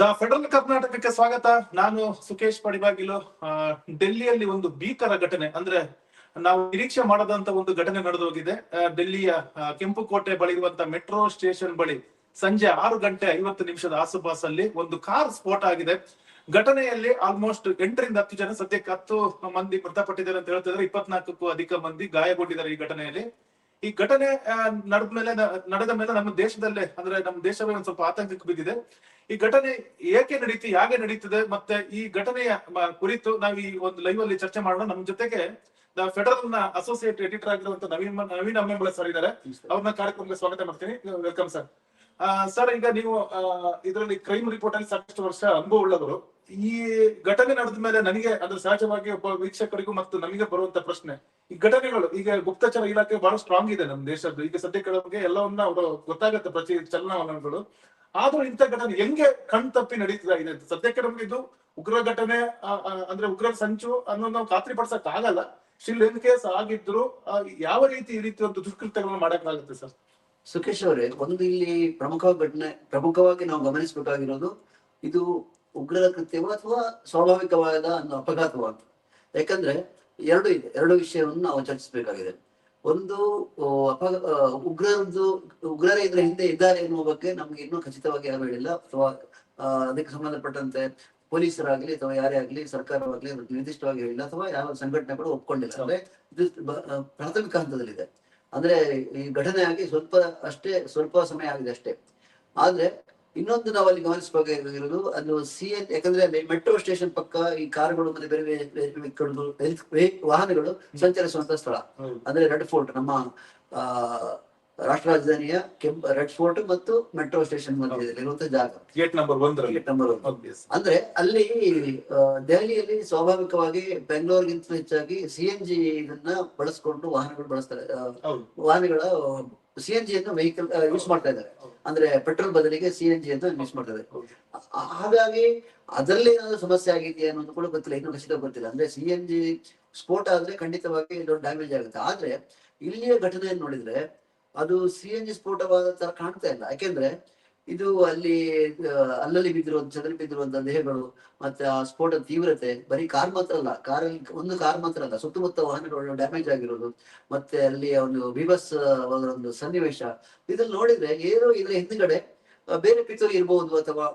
The federal ಕರ್ನಾಟಕಕ್ಕೆ ಸ್ವಾಗತ. ನಾನು ಸುಕೇಶ್ ಪಡಿಬಾಗಿಲು. ಡೆಲ್ಲಿಯಲ್ಲಿ ಒಂದು ಭೀಕರ ಘಟನೆ, ಅಂದ್ರೆ ನಾವು ನಿರೀಕ್ಷೆ ಮಾಡದಂತ ಒಂದು ಘಟನೆ ನಡೆದು ಹೋಗಿದೆ ಡೆಲ್ಲಿಯ ಕೆಂಪು ಕೆಂಪುಕೋಟೆ ಬಳಿ ಇರುವಂತ ಮೆಟ್ರೋ ಸ್ಟೇಷನ್ ಬಳಿ ಸಂಜೆ ಆರು ಗಂಟೆ ಐವತ್ತು ನಿಮಿಷದ ಆಸುಪಾಸಲ್ಲಿ ಒಂದು ಕಾರ್ ಸ್ಫೋಟ ಆಗಿದೆ. ಘಟನೆಯಲ್ಲಿ ಆಲ್ಮೋಸ್ಟ್ ಎಂಟರಿಂದ ಹತ್ತು ಜನ, ಸದ್ಯಕ್ಕೆ ಹತ್ತು ಮಂದಿ ಮೃತಪಟ್ಟಿದ್ದಾರೆ ಅಂತ ಹೇಳ್ತಿದ್ರೆ ಇಪ್ಪತ್ನಾಲ್ಕಕ್ಕೂ ಅಧಿಕ ಮಂದಿ ಗಾಯಗೊಂಡಿದ್ದಾರೆ ಈ ಘಟನೆಯಲ್ಲಿ. ಈ ಘಟನೆ ನಡೆದ ಮೇಲೆ ನಡೆದ ಮೇಲೆ ನಮ್ಮ ದೇಶದಲ್ಲೇ, ಅಂದ್ರೆ ನಮ್ಮ ದೇಶವೇ ಒಂದ್ ಸ್ವಲ್ಪ ಆತಂಕಕ್ಕೆ ಬಿದ್ದಿದೆ. ಈ ಘಟನೆ ಏಕೆ ನಡೀತಿ, ಹೇಗೆ ನಡೀತಿದೆ, ಮತ್ತೆ ಈ ಘಟನೆಯ ಕುರಿತು ನಾವು ಈ ಒಂದು ಲೈವ್ ಅಲ್ಲಿ ಚರ್ಚೆ ಮಾಡೋಣ. ನಮ್ಮ ಜೊತೆಗೆ ಫೆಡರಲ್ನ ಅಸೋಸಿಯೇಟ್ ಎಡಿಟರ್ ಆಗಿರುವಂತ ನವೀನ್ ನವೀನ್ ಅಮ್ಮೆಂಬಳ ಸರ್ ಇದ್ದಾರೆ. ಅವ್ರನ್ನ ಕಾರ್ಯಕ್ರಮಕ್ಕೆ ಸ್ವಾಗತ ಮಾಡ್ತೀನಿ. ವೆಲ್ಕಮ್ ಸರ್ ಸರ್ ಈಗ ನೀವು ಇದರಲ್ಲಿ ಕ್ರೈಮ್ ರಿಪೋರ್ಟ್ ಅಲ್ಲಿ ಸಾಕಷ್ಟು ವರ್ಷ ಅನುಭವ ಉಳ್ಳವರು. ಈ ಘಟನೆ ನಡೆದ ಮೇಲೆ ನನಗೆ ಅಂದ್ರೆ ಸಹಜವಾಗಿ ಒಬ್ಬ ವೀಕ್ಷಕರಿಗೂ ಮತ್ತು ನಮಗೆ ಬರುವಂತ ಪ್ರಶ್ನೆ, ಈ ಘಟನೆಗಳು, ಈಗ ಗುಪ್ತಚರ ಇಲಾಖೆ ಬಹಳ ಸ್ಟ್ರಾಂಗ್ ಇದೆ ನಮ್ಮ ದೇಶದ್ದು. ಈಗ ಸದ್ಯಕ್ಕೆ ನಮಗೆ ಎಲ್ಲವನ್ನ ಅವರು ಗೊತ್ತಾಗತ್ತೆ ಪ್ರತಿ ಚಲನವಲನಗಳು. ಆದ್ರೂ ಇಂಥ ಘಟನೆ ಹೆಂಗೆ ಕಣ್ ತಪ್ಪಿ ನಡೀತಾ ಇದೆ ಸದ್ಯಕ್ಕೆ ನಮ್ಗೆ ಇದು ಉಗ್ರ ಘಟನೆ ಅಂದ್ರೆ ಉಗ್ರ ಸಂಚು ಅನ್ನೋದು ನಾವು ಖಾತ್ರಿ ಪಡ್ಸಕ್ ಆಗಲ್ಲ. ಸ್ಟಿಲ್ ಇನ್ ಕೇಸ್ ಆಗಿದ್ರು ಯಾವ ರೀತಿ ಈ ರೀತಿ ಒಂದು ದುಷ್ಕೃತ್ಯಗಳನ್ನ ಮಾಡಕ್ಕಾಗುತ್ತೆ ಸರ್? ಸುಖೇಶ್ ಅವರೇ, ಒಂದು ಇಲ್ಲಿ ಪ್ರಮುಖ ಘಟನೆ, ಪ್ರಮುಖವಾಗಿ ನಾವು ಗಮನಿಸಬೇಕಾಗಿರೋದು, ಇದು ಉಗ್ರರ ಕೃತ್ಯವೋ ಅಥವಾ ಸ್ವಾಭಾವಿಕವಾದ ಒಂದು ಅಪಘಾತವಾದ ಯಾಕಂದ್ರೆ ಎರಡು ಇದೆ, ಎರಡು ವಿಷಯವನ್ನು ನಾವು ಚರ್ಚಿಸಬೇಕಾಗಿದೆ. ಒಂದು ಅಪಘಾ ಉಗ್ರರದ್ದು, ಉಗ್ರರ ಇದ್ರ ಹಿಂದೆ ಇದ್ದಾರೆ ಎನ್ನುವ ಬಗ್ಗೆ ನಮ್ಗೆ ಇನ್ನೂ ಖಚಿತವಾಗಿ ಯಾರು ಹೇಳಿಲ್ಲ. ಅಥವಾ ಅದಕ್ಕೆ ಸಂಬಂಧಪಟ್ಟಂತೆ ಪೊಲೀಸರಾಗ್ಲಿ ಅಥವಾ ಯಾರೇ ಆಗ್ಲಿ, ಸರ್ಕಾರವಾಗ್ಲಿ ನಿರ್ದಿಷ್ಟವಾಗಿ ಹೇಳಿಲ್ಲ. ಅಥವಾ ಯಾವ ಸಂಘಟನೆಗಳು ಒಪ್ಕೊಂಡಿಲ್ಲ. ಅಂದ್ರೆ ಇದು ಪ್ರಾಥಮಿಕ ಹಂತದಲ್ಲಿದೆ. ಅಂದ್ರೆ ಈ ಘಟನೆ ಆಗಿ ಸ್ವಲ್ಪ ಅಷ್ಟೇ, ಸ್ವಲ್ಪ ಸಮಯ ಆಗಿದೆ ಅಷ್ಟೇ. ಆದ್ರೆ ಇನ್ನೊಂದು ನಾವು ಅಲ್ಲಿ ಗಮನಿಸಬೇಕಾಗಿರೋದು ಅದು ಸಿ ಎನ್ ಯಾಕಂದ್ರೆ ಅಲ್ಲಿ ಮೆಟ್ರೋ ಸ್ಟೇಷನ್ ಪಕ್ಕ ಈ ಕಾರುಗಳು ಮತ್ತೆ ಬೇರೆ ಬೇರೆ ವಾಹನಗಳು ಸಂಚರಿಸುವಂತ ಸ್ಥಳ. ಅಂದ್ರೆ ರೆಡ್ ಫೋರ್ಟ್ ನಮ್ಮ ಆ ರಾಷ್ಟ್ರ ರಾಜಧಾನಿಯ ಕೆಂಪ್ ರೆಡ್ ಫೋರ್ಟ್ ಮತ್ತು ಮೆಟ್ರೋ ಸ್ಟೇಷನ್ ಮಧ್ಯದಲ್ಲಿ ಇರುವಂತ ಜಾಗ. ಗೇಟ್ ನಂಬರ್ ಒಂದರಲ್ಲಿ. ಗೇಟ್ ನಂಬರ್ ಒಂದು. ಅಂದ್ರೆ ಅಲ್ಲಿ ದೆಹಲಿಯಲ್ಲಿ ಸ್ವಾಭಾವಿಕವಾಗಿ ಬೆಂಗಳೂರಿಗಿಂತ ಹೆಚ್ಚಾಗಿ ಸಿ ಎನ್ ಜಿ ಇದನ್ನ ಬಳಸ್ಕೊಂಡು ವಾಹನಗಳು ಬಳಸ್ತಾರೆ. ವಾಹನಗಳ ಸಿ ಎನ್ ಜಿ ಅನ್ನು ವೆಹಿಕಲ್ ಯೂಸ್ ಮಾಡ್ತಾ ಇದ್ದಾರೆ. ಅಂದ್ರೆ ಪೆಟ್ರೋಲ್ ಬದಲಿಗೆ ಸಿ ಎನ್ ಜಿ ಅಂತ ಯೂಸ್ ಮಾಡ್ತಾ ಇದ್ದಾರೆ. ಹಾಗಾಗಿ ಅದರಲ್ಲಿ ಏನಾದ್ರು ಸಮಸ್ಯೆ ಆಗಿದೆಯಾ ಅನ್ನೋದು ಕೂಡ ಗೊತ್ತಿಲ್ಲ ಇನ್ನೂ ಖಚಿತ ಗೊತ್ತಿಲ್ಲ. ಅಂದ್ರೆ ಸಿ ಎನ್ ಜಿ ಸ್ಫೋಟ ಆದ್ರೆ ಖಂಡಿತವಾಗಿ ದೊಡ್ಡ ಡ್ಯಾಮೇಜ್ ಆಗುತ್ತೆ. ಆದ್ರೆ ಇಲ್ಲಿಯ ಘಟನೆಯನ್ನು ನೋಡಿದ್ರೆ ಅದು ಸಿ ಎನ್ ಜಿ ಸ್ಫೋಟವಾದ ತರ ಕಾಣ್ತಾ ಇಲ್ಲ. ಯಾಕೆಂದ್ರೆ ಇದು ಅಲ್ಲಿ ಅಲ್ಲಲ್ಲಿ ಬಿದ್ದಿರುವಂತ ಚದರಿ ಬಿದ್ದಿರುವಂತ ದೇಹಗಳು ಮತ್ತೆ ಆ ಸ್ಫೋಟದ ತೀವ್ರತೆ ಬರೀ ಕಾರ್ ಮಾತ್ರ ಅಲ್ಲ, ಕಾರ್ ಒಂದು ಕಾರ್ ಮಾತ್ರ ಅಲ್ಲ, ಸುತ್ತಮುತ್ತ ವಾಹನಗಳು ಡ್ಯಾಮೇಜ್ ಆಗಿರೋದು, ಮತ್ತೆ ಅಲ್ಲಿ ಒಂದು ವಿವಸ್ ಒಂದು ಸನ್ನಿವೇಶ. ಇದನ್ನ ನೋಡಿದ್ರೆ ಏನೋ ಇದ್ರ ಹಿಂದ್ಗಡೆ ಬೇರೆ ಪಿತೂರಿ ಇರಬಹುದು ಅಥವಾ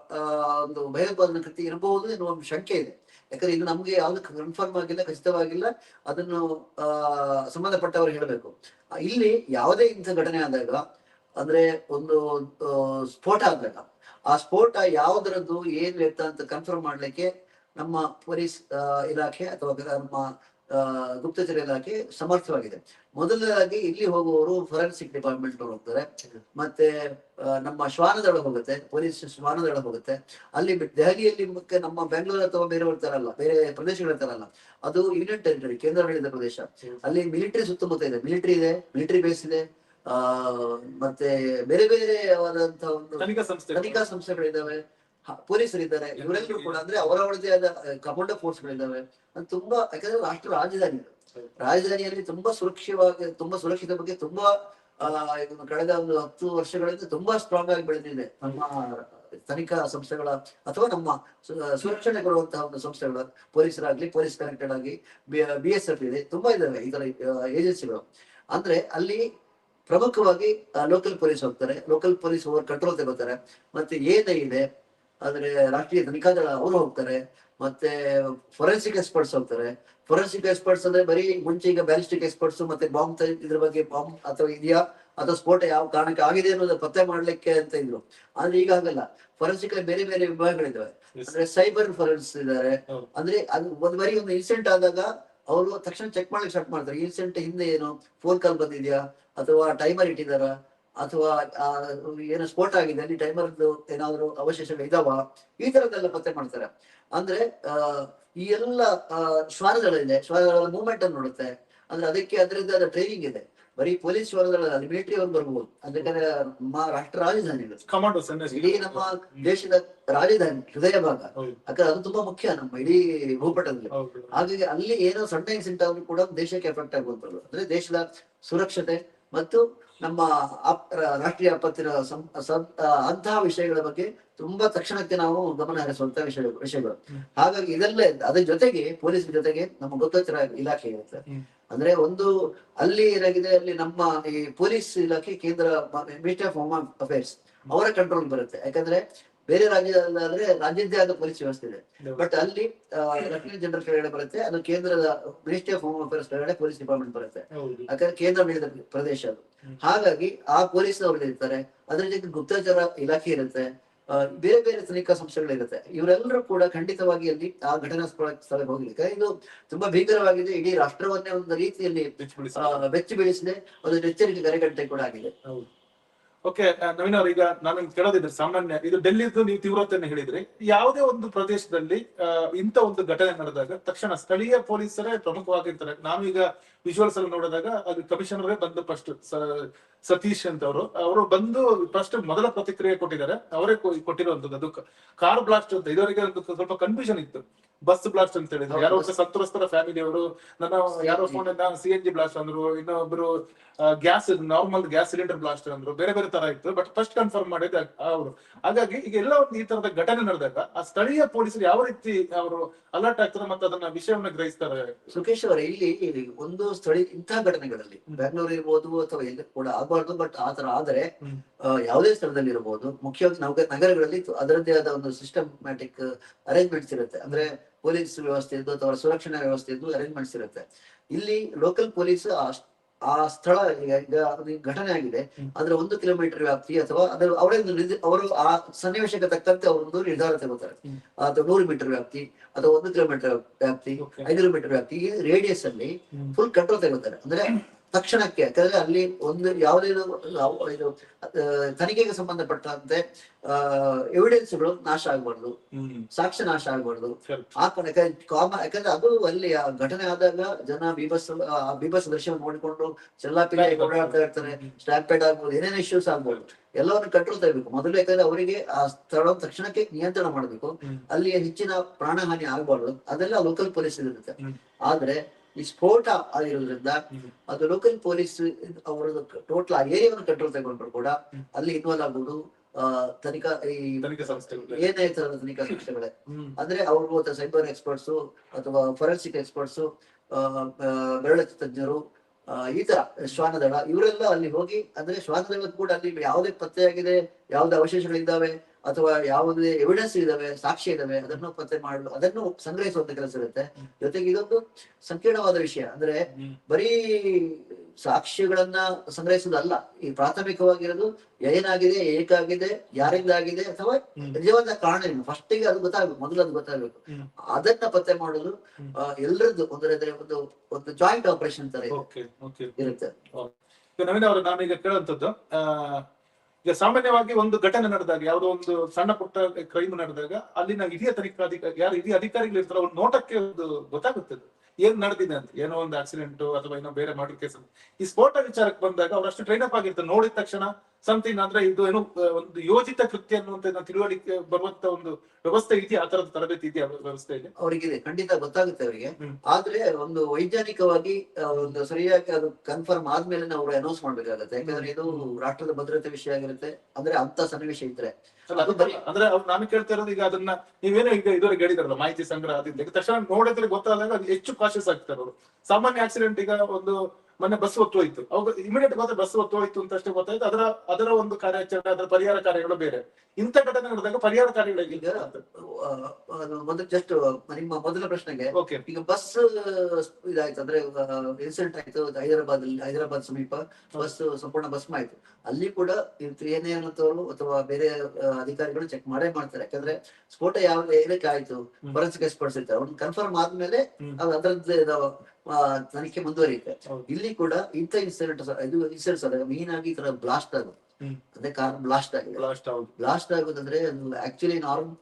ಒಂದು ಭಯೋತ್ಪಾದನಾ ಕೃತಿ ಇರಬಹುದು ಎನ್ನುವ ಒಂದು ಶಂಕೆ ಇದೆ. ಯಾಕಂದ್ರೆ ಇದು ನಮ್ಗೆ ಯಾವ್ದು ಕನ್ಫರ್ಮ್ ಆಗಿಲ್ಲ, ಖಚಿತವಾಗಿಲ್ಲ, ಅದನ್ನು ಸಂಬಂಧಪಟ್ಟವರು ಹೇಳಬೇಕು. ಇಲ್ಲಿ ಯಾವುದೇ ಇಂಥ ಘಟನೆ ಆದಾಗ, ಅಂದ್ರೆ ಒಂದು ಸ್ಫೋಟ ಆದಾಗ, ಆ ಸ್ಫೋಟ ಯಾವುದರದ್ದು, ಏನು ಇರ್ತ ಅಂತ ಕನ್ಫರ್ಮ್ ಮಾಡ್ಲಿಕ್ಕೆ ನಮ್ಮ ಪೊಲೀಸ್ ಇಲಾಖೆ ಅಥವಾ ನಮ್ಮ ಗುಪ್ತಚರ ಇಲಾಖೆ ಸಮರ್ಥವಾಗಿದೆ ಮೊದಲನೇದಾಗಿ ಇಲ್ಲಿ ಹೋಗುವವರು ಫೊರೆನ್ಸಿಕ್ ಡಿಪಾರ್ಟ್ಮೆಂಟ್ ಹೋಗ್ತಾರೆ. ಮತ್ತೆ ನಮ್ಮ ಶ್ವಾನದಳ ಹೋಗುತ್ತೆ ಪೊಲೀಸ್ ಶ್ವಾನದಳ ಹೋಗುತ್ತೆ. ಅಲ್ಲಿ ದೆಹಲಿಯಲ್ಲಿ ಮುಖ್ಯ ನಮ್ಮ ಬೆಂಗಳೂರು ಅಥವಾ ಬೇರೆ ಇರ್ತಾರಲ್ಲ ಬೇರೆ ಪ್ರದೇಶಗಳ ತರ ಅಲ್ಲ ಅದು ಯೂನಿಯನ್ ಟೆರಿಟರಿ ಕೇಂದ್ರಾಡಳಿತ ಪ್ರದೇಶ. ಅಲ್ಲಿ ಮಿಲಿಟರಿ ಸುತ್ತಮುತ್ತ ಇದೆ. ಮಿಲಿಟರಿ ಇದೆ ಮಿಲಿಟರಿ ಬೇಸ್ ಇದೆ. ಆ ಮತ್ತೆ ಬೇರೆ ಬೇರೆ ಆದಂತಹ ಒಂದು ತನಿಖಾ ಸಂಸ್ಥೆ ತನಿಖಾ ಸಂಸ್ಥೆಗಳಿದ್ದಾವೆ ಪೊಲೀಸರಿದ್ದಾರೆ. ಇವರೆಲ್ಲರೂ ಕೂಡ ಅಂದ್ರೆ ಅವರವರದೇ ಆದ ಕಮಾಂಡೋ ಫೋರ್ಸ್ ಗಳಿದ್ದಾವೆ. ಅದು ತುಂಬಾ ಯಾಕಂದ್ರೆ ರಾಷ್ಟ್ರ ರಾಜಧಾನಿ ಇದು. ರಾಜಧಾನಿಯಲ್ಲಿ ತುಂಬಾ ಸುರಕ್ಷಿತವಾಗಿ ತುಂಬಾ ಸುರಕ್ಷಿತ ಬಗ್ಗೆ ತುಂಬಾ ಕಳೆದ ಒಂದು ಹತ್ತು ವರ್ಷಗಳಿಂದ ತುಂಬಾ ಸ್ಟ್ರಾಂಗ್ ಆಗಿ ಬೆಳೆದಿದೆ. ನಮ್ಮ ತನಿಖಾ ಸಂಸ್ಥೆಗಳ ಅಥವಾ ನಮ್ಮ ಸುರಕ್ಷಣೆ ಕೊಡುವಂತಹ ಒಂದು ಸಂಸ್ಥೆಗಳು ಪೊಲೀಸರಾಗ್ಲಿ ಪೊಲೀಸ್ ಕನೆಕ್ಟೆಡ್ ಆಗಿ ಬಿ ಎಸ್ ಎಫ್ ಇದೆ. ತುಂಬಾ ಇದಾವೆ ಈ ತರ ಏಜೆನ್ಸಿಗಳು. ಅಂದ್ರೆ ಅಲ್ಲಿ ಪ್ರಮುಖವಾಗಿ ಲೋಕಲ್ ಪೊಲೀಸ್ ಹೋಗ್ತಾರೆ. ಲೋಕಲ್ ಪೊಲೀಸ್ ಓವರ್ ಕಂಟ್ರೋಲ್ ತಗೋತಾರೆ ಮತ್ತೆ ಏನೇ ಇದೆ ಅಂದ್ರೆ ರಾಷ್ಟ್ರೀಯ ತನಿಖಾ ದಳ ಅವರು ಹೋಗ್ತಾರೆ ಮತ್ತೆ ಫೊರೆನ್ಸಿಕ್ ಎಕ್ಸ್ಪರ್ಟ್ಸ್ ಹೋಗ್ತಾರೆ. ಫೊರೆನ್ಸಿಕ್ ಎಕ್ಸ್ಪರ್ಟ್ಸ್ ಅಂದ್ರೆ ಬರೀ ಮುಂಚೆ ಈಗ ಬ್ಯಾಲಿಸ್ಟಿಕ್ ಎಕ್ಸ್ಪರ್ಟ್ಸ್ ಮತ್ತೆ ಬಾಂಬ್ ಇದ್ರ ಬಗ್ಗೆ ಬಾಂಬ್ ಅಥವಾ ಇದೆಯಾ ಅಥವಾ ಸ್ಫೋಟ ಯಾವ ಕಾರಣಕ್ಕೆ ಆಗಿದೆ ಅನ್ನೋದು ಪತ್ತೆ ಮಾಡ್ಲಿಕ್ಕೆ ಅಂತ ಇದ್ರು. ಆದ್ರೆ ಈಗ ಆಗಲ್ಲ ಫೊರೆನ್ಸಿಕ್ ಬೇರೆ ಬೇರೆ ವಿಭಾಗಗಳಿದಾವೆ. ಅಂದ್ರೆ ಸೈಬರ್ ಫೊರೆನ್ಸ್ ಇದ್ದಾರೆ ಅಂದ್ರೆ ಅದು ಒಂದ್ ಬಾರಿ ಒಂದು ಇನ್ಸಿಡೆಂಟ್ ಆದಾಗ ಅವರು ತಕ್ಷಣ ಚೆಕ್ ಮಾಡ್ಲಿಕ್ಕೆ ಸ್ಟಾರ್ಟ್ ಮಾಡ್ತಾರೆ. ಇನ್ಸಿಡೆಂಟ್ ಹಿಂದೆ ಏನು ಫೋನ್ ಕಾಲ್ ಬಂದಿದ್ಯಾ ಅಥವಾ ಟೈಮರ್ ಇಟ್ಟಿದಾರ ಅಥವಾ ಏನು ಸ್ಫೋಟ ಆಗಿದೆ ಅಲ್ಲಿ ಟೈಮರ್ ಏನಾದ್ರು ಅವಶೇಷಗಳು ಇದಾವ? ಈ ತರದೆಲ್ಲ ಪತ್ತೆ ಮಾಡ್ತಾರೆ. ಅಂದ್ರೆ ಈ ಎಲ್ಲ ಶ್ವಾನಗಳಿದೆ ಶ್ವಾನಗಳ ಮೂವ್ಮೆಂಟ್ ಅನ್ನು ನೋಡುತ್ತೆ. ಅಂದ್ರೆ ಅದಕ್ಕೆ ಅದರಿಂದ ಟ್ರೈನಿಂಗ್ ಇದೆ. ಬರೀ ಪೊಲೀಸ್ ಶ್ವಾನಗಳ ಮಿಲಿಟರಿ ಅವರು ಬರ್ಬೋದು. ಅದಕ್ಕೆ ನಮ್ಮ ರಾಷ್ಟ್ರ ರಾಜಧಾನಿ ಇಡೀ ನಮ್ಮ ದೇಶದ ರಾಜಧಾನಿ ಹೃದಯ ಭಾಗ. ಯಾಕಂದ್ರೆ ಅದು ತುಂಬಾ ಮುಖ್ಯ ನಮ್ಮ ಇಡೀ ಭೂಪಟದಲ್ಲಿ. ಹಾಗಾಗಿ ಅಲ್ಲಿ ಏನೋ ಸಣ್ಣ ಇನ್ಸಿಡೆಂಟ್ ಆದ್ರೂ ಕೂಡ ದೇಶಕ್ಕೆ ಎಫೆಕ್ಟ್ ಆಗ್ಬೋದು ಅಂದ್ರೆ ದೇಶದ ಸುರಕ್ಷತೆ ಮತ್ತು ನಮ್ಮ ರಾಷ್ಟ್ರೀಯ ಆಪತ್ತಿನ ಅಂತಹ ವಿಷಯಗಳ ಬಗ್ಗೆ ತುಂಬಾ ತಕ್ಷಣಕ್ಕೆ ನಾವು ಗಮನ ಹರಿಸುವಂತ ವಿಷಯ ವಿಷಯಗಳು. ಹಾಗಾಗಿ ಇದಲ್ಲೇ ಅದ್ರ ಜೊತೆಗೆ ಪೊಲೀಸ್ ಜೊತೆಗೆ ನಮ್ಮ ಗುಪ್ತಚರ ಇಲಾಖೆ ಇರುತ್ತೆ. ಅಂದ್ರೆ ಒಂದು ಅಲ್ಲಿ ಏನಾಗಿದೆ ಅಲ್ಲಿ ನಮ್ಮ ಈ ಪೊಲೀಸ್ ಇಲಾಖೆ ಕೇಂದ್ರ ಮಿನಿಸ್ಟ್ರಿ ಆಫ್ ಹೋಮ್ ಅಫೇರ್ಸ್ ಅವರ ಕಂಟ್ರೋಲ್ ಬರುತ್ತೆ. ಯಾಕಂದ್ರೆ ಬೇರೆ ರಾಜ್ಯದಲ್ಲಾದ್ರೆ ರಾಜ್ಯದ್ದೇ ಆದ ಪೊಲೀಸ್ ವ್ಯವಸ್ಥೆ ಇದೆ. ಬಟ್ ಅಲ್ಲಿ ಲೆಫ್ಟಿನೆಂಟ್ ಜನರಲ್ ಕೆಳಗಡೆ ಬರುತ್ತೆ ಅದು ಕೇಂದ್ರದ ಮಿನಿಸ್ಟ್ರಿ ಆಫ್ ಹೋಮ್ ಅಫೇರ್ಸ್ ಕೆಳಗಡೆ ಪೊಲೀಸ್ ಡಿಪಾರ್ಟ್ಮೆಂಟ್ ಬರುತ್ತೆ. ಯಾಕಂದ್ರೆ ಕೇಂದ್ರ ಮೇಲಿದ ಪ್ರದೇಶ ಅದು. ಹಾಗಾಗಿ ಆ ಪೊಲೀಸ್ ಅವರು ಇರ್ತಾರೆ ಅದ್ರ ಜೊತೆ ಗುಪ್ತಚರ ಇಲಾಖೆ ಇರುತ್ತೆ ಆ, ಬೇರೆ ಬೇರೆ ತನಿಖಾ ಸಂಸ್ಥೆಗಳಿರುತ್ತೆ ಇವರೆಲ್ಲರೂ ಕೂಡ ಖಂಡಿತವಾಗಿ ಅಲ್ಲಿ ಆ ಘಟನಾ ಸ್ಥಳ ಸ್ಥಳಕ್ಕೆ ಹೋಗ್ಲಿಕ್ಕೆ ಇದು ತುಂಬಾ ಭೀಕರವಾಗಿದೆ ಇಡೀ ರಾಷ್ಟ್ರವನ್ನೇ ಒಂದು ರೀತಿಯಲ್ಲಿ ಬೆಚ್ಚಿ ಬೀಳಿಸಿದೆ. ಒಂದು ಎಚ್ಚರಿಕೆ ಕರೆಗಂಟೆ ಕೂಡ ಆಗಿದೆ. ಓಕೆ ನವೀನ್ ಅವ್ರ, ಈಗ ನಾನು ಕೇಳೋದಿದ್ರೆ ಸಾಮಾನ್ಯ, ಇದು ಡೆಲ್ಲಿದು ನೀವು ತೀವ್ರತೆಯನ್ನು ಹೇಳಿದ್ರಿ. ಯಾವುದೇ ಒಂದು ಪ್ರದೇಶದಲ್ಲಿ ಇಂಥ ಒಂದು ಘಟನೆ ನಡೆದಾಗ ತಕ್ಷಣ ಸ್ಥಳೀಯ ಪೊಲೀಸರೇ ಪ್ರಮುಖವಾಗಿರ್ತಾರೆ. ನಾನು ಈಗ ವಿಜುವಲ್ಸ್ ಅಲ್ಲಿ ನೋಡಿದಾಗ ಅದು ಕಮಿಷನರೇ ಬಂದು ಫಸ್ಟ್ ಸತೀಶ್ ಅಂತ ಅವರು. ಅವರು ಬಂದು ಫಸ್ಟ್ ಮೊದಲ ಪ್ರತಿಕ್ರಿಯೆ ಕೊಟ್ಟಿದ್ದಾರೆ. ಅವರೇ ಕೊಟ್ಟಿರುವಂತದ್ದು ಕಾರ್ ಬ್ಲಾಸ್ಟ್ ಅಂತ, ಇದವರಿಗೆ ಸ್ವಲ್ಪ ಕನ್ಫ್ಯೂಷನ್ ಇತ್ತು. ಬಸ್ ಬ್ಲಾಸ್ಟ್ ಅಂತ ಹೇಳಿದ್ರು. ಯಾರೋ ಒಬ್ಬ ಸಂತ್ರಸ್ತರ ಫ್ಯಾಮಿಲಿ ಅವರು ನನ್ನ ಯಾರೋ phone C N G blast ಅಂದ್ರು ಇನ್ನೊಬ್ರು gas normal gas cylinder blast ಅಂದ್ರು ಬೇರೆ ಬೇರೆ ತರ ಇತ್ತು. ಬಟ್ ಫಸ್ಟ್ ಕನ್ಫರ್ಮ್ ಮಾಡಿದ ಅವರು. ಹಾಗಾಗಿ ಈಗ ಎಲ್ಲ ಒಂದು ಈ ತರದ ಘಟನೆ ನಡೆದಾಗ ಆ ಸ್ಥಳೀಯ ಪೊಲೀಸರು ಯಾವ ರೀತಿ ಅವರು ಅಲರ್ಟ್ ಆಗ್ತಾರೆ ಮತ್ತೆ ಅದನ್ನ ವಿಷಯವನ್ನ ಗ್ರಹಿಸ್ತಾರೆ? ಸುಖೇಶ್ ಅವರೇ ಇಲ್ಲಿ ಒಂದು ಸ್ಥಳೀಯ ಇಂತಹ ಘಟನೆಗಳಲ್ಲಿ ಬೆಂಗಳೂರು ಇರ್ಬೋದು ಅಥವಾ ಎಲ್ಲಿ ಕೂಡ ಆಗಬಾರ್ದು ಬಟ್ ಆತರ ತರ ಆದರೆ ಯಾವುದೇ ಸ್ಥಳದಲ್ಲಿ ಇರಬಹುದು ಮುಖ್ಯವಾಗಿ ನಗರ ನಗರಗಳಲ್ಲಿ ಅದರದೇ ಅದರದ್ದೇ ಆದ ಒಂದು ಸಿಸ್ಟಮ್ಯಾಟಿಕ್ ಅರೇಂಜ್ಮೆಂಟ್ಸ್ ಇರುತ್ತೆ. ಅಂದ್ರೆ ಪೊಲೀಸ್ ವ್ಯವಸ್ಥೆ ಇದ್ದು ಅಥವಾ ಸುರಕ್ಷಣಾ ವ್ಯವಸ್ಥೆ ಇದ್ದು ಅರೇಂಜ್ಮೆಂಟ್ಸ್ ಇರುತ್ತೆ ಇಲ್ಲಿ ಲೋಕಲ್ ಪೊಲೀಸ್ ಆ ಸ್ಥಳ ಈಗ ಘಟನೆ ಆಗಿದೆ. ಅಂದ್ರೆ ಒಂದು ಕಿಲೋಮೀಟರ್ ವ್ಯಾಪ್ತಿ ಅಥವಾ ಅದರ ಅವರೇ ಅವರು ಆ ಸನ್ನಿವೇಶಕ್ಕೆ ತಕ್ಕಂತೆ ಅವರೊಂದು ನಿರ್ಧಾರ ತಗೋತಾರೆ. ಅಥವಾ ನೂರು ಮೀಟರ್ ವ್ಯಾಪ್ತಿ ಅಥವಾ ಒಂದು ಕಿಲೋಮೀಟರ್ ವ್ಯಾಪ್ತಿ ಐದು ಐನೂರು ಮೀಟರ್ ವ್ಯಾಪ್ತಿ ರೇಡಿಯಸ್ ಅಲ್ಲಿ ಫುಲ್ ಕಂಟ್ರೋಲ್ ತಗೋತಾರೆ ಅಂದ್ರೆ ತಕ್ಷಣಕ್ಕೆ ಯಾಕಂದ್ರೆ ಅಲ್ಲಿ ಒಂದು ಯಾವುದೇ ಇದು ತನಿಖೆಗೆ ಸಂಬಂಧಪಟ್ಟಂತೆ ಎವಿಡೆನ್ಸ್ಗಳು ನಾಶ ಆಗ್ಬಾರ್ದು. ಸಾಕ್ಷ್ಯ ನಾಶ ಆಗ್ಬಾರ್ದು. ಆ ಕಾಮ ಯಾಕಂದ್ರೆ ಅದು ಅಲ್ಲಿ ಆ ಘಟನೆ ಆದಾಗ ಜನ ಬೀಭತ್ಸ ಆ ಬೀಭತ್ಸ ನೋಡಿಕೊಂಡು ಚೆಲ್ಲಾಪಿಲ್ಲಿ ಓಡಾಡ್ತಾ ಇರ್ತಾರೆ ಸ್ಟ್ಯಾಂಪೇಡ್ ಆಗ್ಬೋದು ಏನೇನು ಇಶ್ಯೂಸ್ ಆಗ್ಬೋದು. ಎಲ್ಲವನ್ನು ಕಂಟ್ರೋಲ್ ತರಬೇಕು ಮೊದಲು ಯಾಕಂದ್ರೆ ಅವರಿಗೆ ಆ ಸ್ಥಳ ತಕ್ಷಣಕ್ಕೆ ನಿಯಂತ್ರಣ ಮಾಡಬೇಕು. ಅಲ್ಲಿ ಹೆಚ್ಚಿನ ಪ್ರಾಣಹಾನಿ ಆಗ್ಬಾರ್ದು. ಅದೆಲ್ಲ ಲೋಕಲ್ ಪೊಲೀಸ್ ಇರುತ್ತೆ. ಆದ್ರೆ ಈ ಸ್ಫೋಟ ಆಗಿರೋದ್ರಿಂದ. ಅದು ಲೋಕಲ್ ಪೊಲೀಸ್ ಅವರ ಟೋಟಲ್ ಆ ಏರಿಯಾವನ್ನು ಕಂಟ್ರೋಲ್ ತಗೊಂಡ್ರು ಕೂಡ ಅಲ್ಲಿ ಇನ್ವಾಲ್ವ್ ಆಗ್ಬೋದು ಆ, ತನಿಖಾ ಈ ಏನೇ ತರದ ತನಿಖಾ ಸಂಸ್ಥೆಗಳೇ. ಅಂದ್ರೆ ಅವರು ಸೈಬರ್ ಎಕ್ಸ್ಪರ್ಟ್ಸ್ ಅಥವಾ ಫೊರೆನ್ಸಿಕ್ ಎಕ್ಸ್ಪರ್ಟ್ಸ್ ಬೆರಳಚ್ಚು ತಜ್ಞರು ಈ ತರ ಶ್ವಾನದಳ ಇವರೆಲ್ಲ ಅಲ್ಲಿ ಹೋಗಿ ಅಂದ್ರೆ ಶ್ವಾನದಳ ಕೂಡ ಅಲ್ಲಿ ಯಾವುದೇ ಪತ್ತೆಯಾಗಿದೆ ಯಾವುದೇ ಅವಶೇಷಗಳಿದ್ದಾವೆ ಅಥವಾ ಯಾವುದೇ ಎವಿಡೆನ್ಸ್ ಇದಾವೆ ಸಾಕ್ಷಿ ಇದಾವೆ ಅದನ್ನು ಪತ್ತೆ ಮಾಡಲು ಅದನ್ನು ಸಂಗ್ರಹಿಸುವಂತ ಕೆಲಸ ಇರುತ್ತೆ ಜೊತೆಗೆ ಇದೊಂದು ಸಂಕೀರ್ಣವಾದ ವಿಷಯ ಅಂದ್ರೆ. ಬರೀ ಸಾಕ್ಷ್ಯಗಳನ್ನ ಸಂಗ್ರಹಿಸುವುದಲ್ಲ ಈ ಪ್ರಾಥಮಿಕವಾಗಿರೋದು ಏನಾಗಿದೆ ಏಕಾಗಿದೆ ಯಾರಿಂದ ಆಗಿದೆ ಅಥವಾ. ನಿಜವಾದ ಕಾರಣ ಏನು ಫಸ್ಟ್ಗೆ ಅದು ಗೊತ್ತಾಗಬೇಕು ಮೊದಲು ಅದು ಗೊತ್ತಾಗಬೇಕು ಅದನ್ನ ಪತ್ತೆ ಮಾಡೋದು. ಎಲ್ಲರದ್ದು ಅಂದ್ರೆ ಒಂದು ಒಂದು ಜಾಯಿಂಟ್ ಆಪರೇಷನ್ ತರ ಇರುತ್ತೆ ಈಗ ನವೀನ್ ಅವರು ನಾನೀಗ ಕೇಳುವಂತದ್ದು ಈಗ ಸಾಮಾನ್ಯವಾಗಿ ಒಂದು ಘಟನೆ ನಡೆದಾಗ, ಯಾವುದೋ ಒಂದು ಸಣ್ಣ ಪುಟ್ಟ ಕ್ರೈಮ್ ನಡೆದಾಗ, ಅಲ್ಲಿನ ಹಿರಿಯ ತನಿಖಾಧಿಕಾರಿ ಯಾರು ಹಿರಿಯ ಅಧಿಕಾರಿಗಳು ಇರ್ತಾರೋ ಅವ್ರ ನೋಟಕ್ಕೆ ಒಂದು ಗೊತ್ತಾಗುತ್ತದೆ. ಏನ್ ನಡೆದಿದೆ ಅಂತ? ಏನೋ ಒಂದು ಆಕ್ಸಿಡೆಂಟ್ ಅಥವಾ ಏನೋ ಬೇರೆ ಮಾಡಿದ ಕೇಸ್ ಈ ಸ್ಫೋಟ ವಿಚಾರಕ್ಕೆ ಬಂದಾಗ ಅವರಷ್ಟು ಟ್ರೈನ್ ಅಪ್ ಆಗಿರ್ತಾರೆ. ನೋಡಿದ ತಕ್ಷಣ ಸಮಥಿಂಗ್ ಅಂದ್ರೆ ಇದು ಏನು ಒಂದು ಯೋಜಿತ ಕೃತ್ಯ ಅನ್ನುವಂತ ತಿಳುವಳಿಕೆ ಬರುವಂತ ಒಂದು ವ್ಯವಸ್ಥೆ ಇದೆಯಾ ಆ ತರದ ತರಬೇತಿ ಇದೆಯಾ ವ್ಯವಸ್ಥೆಯಲ್ಲಿ ಅವರಿಗೆ ಖಂಡಿತ ಗೊತ್ತಾಗುತ್ತೆ ಅವರಿಗೆ. ಆದ್ರೆ ಒಂದು ವೈಜ್ಞಾನಿಕವಾಗಿ ಒಂದು ಸರಿಯಾಗಿ ಅದು ಕನ್ಫರ್ಮ್ ಆದ್ಮೇಲೆ ಅವರು ಅನೌನ್ಸ್ ಮಾಡ್ಬೇಕಾಗತ್ತೆ. ಯಾಕಂದ್ರೆ ಇದು ರಾಷ್ಟ್ರದ ಭದ್ರತೆ ವಿಷಯ ಆಗಿರುತ್ತೆ. ಅಂದ್ರೆ ಅಂತ ಸನ್ನಿವೇಶ ಇದ್ರೆ. ಅಂದ್ರೆ ಅವ್ರು ನಾನು ಕೇಳ್ತಾ ಇರೋದು ಈಗ ಅದನ್ನ ನೀವೇನೋ ಈಗ ಇದುವರೆಗೆ ಹೇಳಿದಾರಲ್ಲ, ಮಾಹಿತಿ ಸಂಗ್ರಹ ಅದಿಂದ ತಕ್ಷಣ ನೋಡಿದ್ರೆ ಗೊತ್ತಾದಾಗ ಅದು ಹೆಚ್ಚು ಕಾಶಸ್ ಆಗ್ತಾರೆ ಅವರು. ಸಾಮಾನ್ಯ ಆಕ್ಸಿಡೆಂಟ್ ಈಗ ಒಂದು ಮೊನ್ನೆ ಬಸ್ ಒತ್ತು ಹೋಯ್ತು ಅವಾಗ ಇಮಿಡಿಯೇಟ್ ಮಾತ್ರ ಬಸ್ ಒತ್ತು ಹೋಯ್ತು ಅಂತ ಅಷ್ಟೇ ಗೊತ್ತಾಯ್ತು. ಅದರ ಅದರ ಒಂದು ಕಾರ್ಯಾಚರಣೆ ಅದರ ಪರಿಹಾರ ಕಾರ್ಯಗಳು ಬೇರೆ. ಇಂಥ ಘಟನೆ ನಡೆದಾಗ ಪರಿಹಾರ ಕಾರ್ಯಗಳು ಈಗ ಮೊದಲು ಜಸ್ಟ್ ನಿಮ್ಮ ಮೊದಲ ಪ್ರಶ್ನೆಗೆ ಈಗ ಬಸ್ ಇದಾಯ್ತು. ಅಂದ್ರೆ ಇನ್ಸಿಡೆಂಟ್ ಆಯ್ತು. ಹೈದರಾಬಾದ್ ಹೈದರಾಬಾದ್ ಸಮೀಪ ಬಸ್ ಸಂಪೂರ್ಣ ಭಸ್ಮ ಆಯ್ತು ಅಲ್ಲಿ ಕೂಡ ಏನೇ ಅನ್ನೋರು ಅಥವಾ ಬೇರೆ ಅಧಿಕಾರಿಗಳು ಚೆಕ್ ಮಾಡೇ ಮಾಡ್ತಾರೆ. ಯಾಕಂದ್ರೆ ಸ್ಫೋಟ ಯಾವ ಏನಕ್ಕೆ ಆಯ್ತು? ಫೋರೆನ್ಸಿಕ್ ಎಕ್ಸ್ಪರ್ಟ್ಸ್ ಇರ್ತಾರೆ. ಅವ್ರನ್ನ ಕನ್ಫರ್ಮ್ ಆದ್ಮೇಲೆ ಅದ್ರದ್ದು ತನಿಖೆ ಮುಂದುವರಿಯುತ್ತೆ. ಇಲ್ಲಿ ಕೂಡ ಇಂಥ ಇನ್ಸಿಡೆಂಟ್ ಇದು ಇನ್ಸಿಡೆಂಟ್ಸ್ ಆದಾಗ ಮೇನ್ ಆಗಿ ಈ ತರ ಬ್ಲಾಸ್ಟ್ ಆಗುದು. ಹ್ಮ್. ಅದೇ ಕಾರ್ ಬ್ಲಾಸ್ಟ್ ಆಗಿದೆ. ಬ್ಲಾಸ್ಟ್ ಆಗುದಂದ್ರೆ ಆಕ್ಚುಲಿ ನಾರ್ಮ್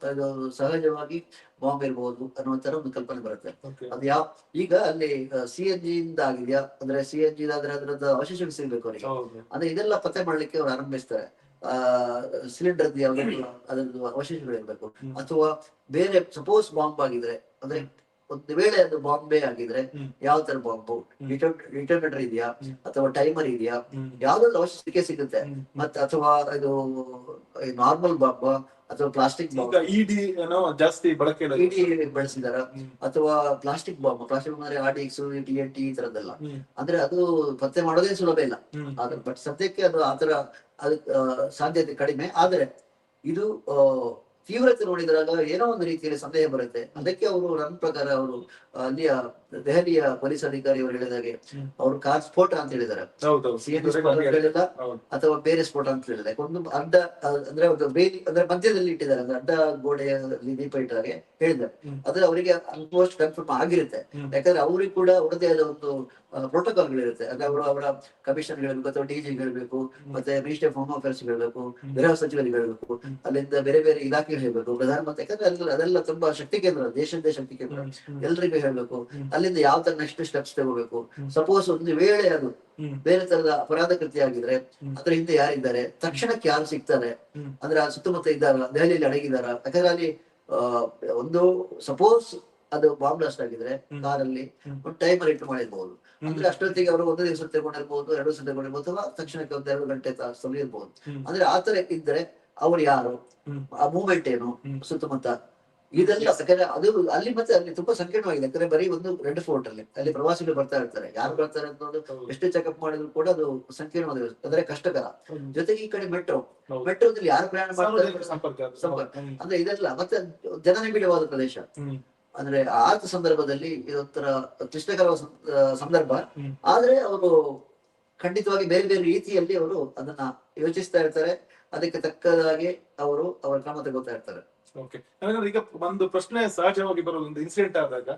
ಸಹಜವಾಗಿ ಬಾಂಬ್ ಇರಬಹುದು ಅನ್ನೋ ತರ ಒಂದು ಕಲ್ಪನೆ ಬರುತ್ತೆ. ಅದ್ ಯಾವ ಈಗ ಅಲ್ಲಿ ಸಿ ಎನ್ ಜಿ ಇಂದ ಆಗಿದೆಯಾ? ಅಂದ್ರೆ ಸಿ ಎನ್ ಜಿ ಆದ್ರೆ ಅದ್ರದ್ದು ಅವಶೇಷ ಸಿಗ್ಬೇಕು ಅವರಿಗೆ. ಅಂದ್ರೆ ಇದೆಲ್ಲ ಪತ್ತೆ ಮಾಡ್ಲಿಕ್ಕೆ ಅವ್ರು ಆರಂಭಿಸ್ತಾರೆ. ಆ ಸಿಲಿಂಡರ್ ಯಾವ್ದು ಅದ್ರದ್ದು ಅವಶೇಷಗಳು ಇರ್ಬೇಕು. ಅಥವಾ ಬೇರೆ ಸಪೋಸ್ ಬಾಂಬ್ ಆಗಿದ್ರೆ ಅಂದ್ರೆ ಒಂದು ವೇಳೆ ಅದು ಬಾಂಬೆ ಆಗಿದ್ರೆ ಯಾವ ತರ ಬಾಂಬು? ಇಂಟರ್ನೆಟರ್ ಇದೆಯಾ? ಅಥವಾ ಟೈಮರ್ ಇದೆಯಾ? ಯಾವ್ದೊಂದು ಯಾವ್ದಾದ್ರು ಅವಶ್ಯ ಸಿಗುತ್ತೆ. ಮತ್ತೆ ಅಥವಾ ಇದು ನಾರ್ಮಲ್ ಬಾಂಬ್ ಅಥವಾ ಪ್ಲಾಸ್ಟಿಕ್ ಇಡಿ ಏನೋ ಜಾಸ್ತಿ ಬಳಕೆ. ಇಡಿ ಬಳಸಿದಾರ? ಅಥವಾ ಪ್ಲಾಸ್ಟಿಕ್ ಬಾಂಬ್ ಪ್ಲಾಸ್ಟಿಕ್ ಅಂದ್ರೆ R D X T N T ಈ ತರದ್ದೆಲ್ಲ. ಅಂದ್ರೆ ಅದು ಪತ್ತೆ ಮಾಡೋದೇ ಸುಲಭ ಇಲ್ಲ. ಆದ್ರೆ ಬಟ್ ಸದ್ಯಕ್ಕೆ ಅದು ಆತರ ಅದ್ ಸಾಧ್ಯತೆ ಕಡಿಮೆ. ಆದ್ರೆ ಇದು ತೀವ್ರತೆ ನೋಡಿದಾಗ ಏನೋ ಒಂದು ರೀತಿಯಲ್ಲಿ ಸಂದೇಹ ಬರುತ್ತೆ. ಅದಕ್ಕೆ ಅವರು ನನ್ನ ಪ್ರಕಾರ ಅವರು ಅಲ್ಲಿಯ ದೆಹಲಿಯ ಪೊಲೀಸ್ ಅಧಿಕಾರಿ ಅವರು ಹೇಳಿದಾಗೆ ಹಾಗೆ ಅವರು ಕಾರ್ ಸ್ಫೋಟ ಅಂತ ಹೇಳಿದ್ದಾರೆ ಅಥವಾ ಬೇರೆ ಸ್ಫೋಟ ಅಂತ ಹೇಳಿದ್ದಾರೆ ಒಂದು ಅಡ್ಡ ಅಂದ್ರೆ ಒಂದು ಬೇಲಿ ಅಂದ್ರೆ ಮಧ್ಯದಲ್ಲಿ ಇಟ್ಟಿದ್ದಾರೆ ಅಂದ್ರೆ ಅಡ್ಡ ಗೋಡೆಯಲ್ಲಿ ದೀಪ ಇಟ್ಟಾಗೆ ಹೇಳಿದ್ದಾರೆ. ಅದ್ರ ಅವರಿಗೆ ಆಲ್ಮೋಸ್ಟ್ ಕನ್ಫರ್ಮ್ ಆಗಿರುತ್ತೆ. ಯಾಕಂದ್ರೆ ಅವ್ರಿಗೆ ಕೂಡ ಅವರದೇ ಆದ ಒಂದು ಪ್ರೋಟೋಕಾಲ್ ಗಳಿರುತ್ತೆ ಅಂದ್ರೆ ಅವರು ಅವರ ಕಮಿಷನ್ ಹೇಳ್ಬೇಕು ಅಥವಾ ಡಿಜಿ ಹೇಳ್ಬೇಕು ಮತ್ತೆ ಮಿನಿಸ್ಟರ್ ಆಫ್ ಹೋಮ್ ಅಫೇರ್ಸ್ ಹೇಳ್ಬೇಕು ಹ್ಮ್. ಗೃಹ ಸಚಿವರಿಗೆ ಹೇಳ್ಬೇಕು ಅಲ್ಲಿಂದ ಬೇರೆ ಬೇರೆ ಇಲಾಖೆಗಳು ಹೇಳ್ಬೇಕು. ಪ್ರಧಾನಮಂತ್ರಿ ಯಾಕಂದ್ರೆ ಅದೆಲ್ಲ ತುಂಬಾ ಶಕ್ತಿ ಕೇಂದ್ರ ದೇಶದ ಶಕ್ತಿ ಕೇಂದ್ರ. ಎಲ್ರಿಗೂ ಹೇಳ್ಬೇಕು. ಅಲ್ಲಿಂದ ಯಾವ ತರ ನೆಕ್ಸ್ಟ್ ಸ್ಟೆಪ್ಸ್ ತಗೋಬೇಕು. ಸಪೋಸ್ ಒಂದು ವೇಳೆ ಅದು ಬೇರೆ ತರದ ಅಪರಾಧ ಕೃತ್ಯ ಆಗಿದ್ರೆ. ಅದ್ರ ಹಿಂದೆ ಯಾರಿದ್ದಾರೆ ತಕ್ಷಣಕ್ಕೆ ಯಾರು ಸಿಗ್ತಾರೆ ಅಂದ್ರೆ ಆ ಸುತ್ತಮುತ್ತ ಇದ್ದಾರ ದೆಹಲಿಯಲ್ಲಿ ಅಡಗಿದಾರ ಯಾಕಂದ್ರೆ ಅಲ್ಲಿ ಒಂದು ಸಪೋಸ್ ಅದು ಬಾಂಬ್ ಬ್ಲಾಸ್ಟ್ ಆಗಿದ್ರೆ. ಕಾರಲ್ಲಿ. ಒಂದು ಟೈಮರ್ ಇಟ್ಟು ಮಾಡಿರ್ಬಹುದು. ಅಂದ್ರೆ ಅಷ್ಟೊತ್ತಿಗೆ ಅವರು ಒಂದು ದಿವಸ ತಗೊಂಡಿರ್ಬಹುದು ಎರಡು ದಿವಸ ತಗೊಂಡಿರ್ಬಹುದು ಅಥವಾ ತಕ್ಷಣಕ್ಕೆ ಒಂದ್ ಎರಡು ಗಂಟೆ ತಾಸು ಇರ್ಬಹುದು. ಅಂದ್ರೆ ಆತರ ಇದ್ರೆ ಅವ್ರು ಯಾರು ಆ ಮೂಮೆಂಟ್ ಏನು. ಸುತ್ತಮುತ್ತ ಇದೆಲ್ಲ ಅದು ಅಲ್ಲಿ ಮತ್ತೆ ಅಲ್ಲಿ ತುಂಬಾ ಸಂಕೀರ್ಣವಾಗಿದೆ. ಯಾಕಂದ್ರೆ ಬರೀ ಒಂದು ರೆಡ್ ಫೋರ್ಟ್ ಅಲ್ಲಿ ಅಲ್ಲಿ ಪ್ರವಾಸಿಗಳು ಬರ್ತಾ ಇರ್ತಾರೆ. ಯಾರು ಬರ್ತಾರೆ ಅನ್ನೋದು ಎಷ್ಟು ಚೆಕಪ್ ಮಾಡಿದ್ರು ಕೂಡ ಅದು ಸಂಕೀರ್ಣವಾದ ಅಂದ್ರೆ ಕಷ್ಟಕರ. ಜೊತೆಗೆ ಈ ಕಡೆ ಮೆಟ್ರೋ. ಮೆಟ್ರೋದಲ್ಲಿ ಯಾರು ಪ್ರಯಾಣ ಮಾಡ್ತಾರೆ? ಸಂಪರ್ಕ. ಅಂದ್ರೆ ಇದೆಲ್ಲ ಮತ್ತೆ ಜನನಿಬಿಡವಾದ ಪ್ರದೇಶ. ಅಂದ್ರೆ ಆದ ಸಂದರ್ಭದಲ್ಲಿ ಇದೊಂಥರ ಕ್ಲಿಷ್ಟಕರ ಸಂದರ್ಭ. ಆದ್ರೆ ಅವರು ಖಂಡಿತವಾಗಿ ಬೇರೆ ಬೇರೆ ರೀತಿಯಲ್ಲಿ ಅವರು ಅದನ್ನ ಯೋಚಿಸ್ತಾ ಇರ್ತಾರೆ. ಅದಕ್ಕೆ ತಕ್ಕದಾಗಿ ಅವರು ಅವರ ಕ್ರಮ ತಗೋತಾ ಇರ್ತಾರೆ. ಓಕೆ ಈಗ ಒಂದು ಪ್ರಶ್ನೆ ಸಹಜವಾಗಿ ಬರೋದು, ಒಂದು ಇನ್ಸಿಡೆಂಟ್ ಆದಾಗ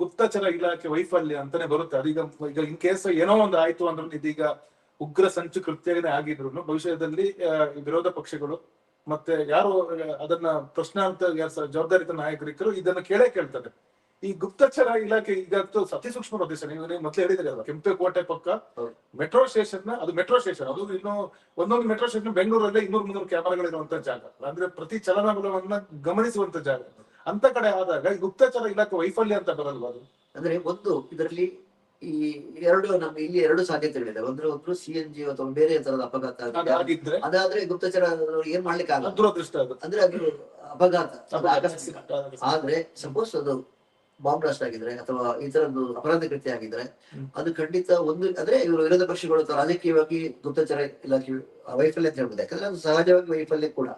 ಗುಪ್ತಚರ ಇಲಾಖೆ ವೈಫಲ್ಯ ಅಂತಾನೆ ಬರುತ್ತೆ. ಅದೀಗ ಈಗ ಇನ್ ಕೇಸ್ ಏನೋ ಒಂದು ಆಯ್ತು ಅಂದ್ರೆ ಇದೀಗ ಉಗ್ರ ಸಂಚು ಕೃತ್ಯನೇ ಆಗಿದ್ರು ಭವಿಷ್ಯದಲ್ಲಿ ವಿರೋಧ ಪಕ್ಷಗಳು ಮತ್ತೆ ಯಾರು, ಅದನ್ನ ಪ್ರಶ್ನಾರ್ಥ ಜವಾಬ್ದಾರಿತ ನಾಯಕರಿಕರು ಇದನ್ನ ಕೇಳೇ ಕೇಳ್ತಾರೆ. ಈ ಗುಪ್ತಚರ ಇಲಾಖೆ ಈಗ ಅತಿ ಸೂಕ್ಷ್ಮ ಪ್ರದೇಶ ನೀವು ನೀವು ಮೊದಲು ಹೇಳಿದ್ರೆ ಕೆಂಪೇಕೋಟೆ ಪಕ್ಕ. ಮೆಟ್ರೋ ಸ್ಟೇಷನ್ ಅದು ಮೆಟ್ರೋ ಸ್ಟೇಷನ್ ಅದು ಇನ್ನು ಒಂದೊಂದು ಮೆಟ್ರೋ ಸ್ಟೇಷನ್ ಬೆಂಗಳೂರಲ್ಲೇ ಇನ್ನೂರು ಮುನ್ನೂರು ಕ್ಯಾಮರಾಗಳಿರುವಂತ ಜಾಗ. ಅಂದ್ರೆ ಪ್ರತಿ ಚಲನವಲನವನ್ನ ಗಮನಿಸುವಂತ ಜಾಗ. ಅಂತ ಕಡೆ ಆದಾಗ ಈ ಗುಪ್ತಚರ ಇಲಾಖೆ ವೈಫಲ್ಯ ಅಂತ ಬರಲ್ವಾ ಅದು? ಅಂದ್ರೆ ಒಂದು ಇದರಲ್ಲಿ ಈ ಎರಡು ನಮ್ಮ ಇಲ್ಲಿ ಎರಡು ಸಾಧ್ಯತೆಗಳಿದೆ. ಒಂದ್ರೆ ಒಂದು ಸಿ ಎನ್ ಜಿ ಅಥವಾ ಬೇರೆ ತರದ ಅಪಘಾತ. ಅದಾದ್ರೆ ಗುಪ್ತಚರ ಏನ್ ಮಾಡ್ಲಿಕ್ಕೆ ಆಗಲ್ಲ ದುರದೃಷ್ಟ ಅಂದ್ರೆ ಅದು ಅಪಘಾತ. ಆದ್ರೆ ಸಪೋಸ್ ಅದು ಬಾಂಬ್ ಬ್ಲಾಸ್ಟ್ ಆಗಿದ್ರೆ ಅಥವಾ ಈ ಒಂದು ಅಪರಾಧ ಕೃತ್ಯ ಆಗಿದ್ರೆ ಅದು ಖಂಡಿತ ಒಂದು ಅಂದ್ರೆ ಇವರು ವಿರೋಧ ಪಕ್ಷಗಳು ರಾಜಕೀಯವಾಗಿ ಗುಪ್ತಚರ ಇಲಾಖೆ ವೈಫಲ್ಯ ಅಂತ ಹೇಳ್ಬೋದು. ಯಾಕಂದ್ರೆ ಅದು ಸಹಜವಾಗಿ ವೈಫಲ್ಯ ಕೂಡ.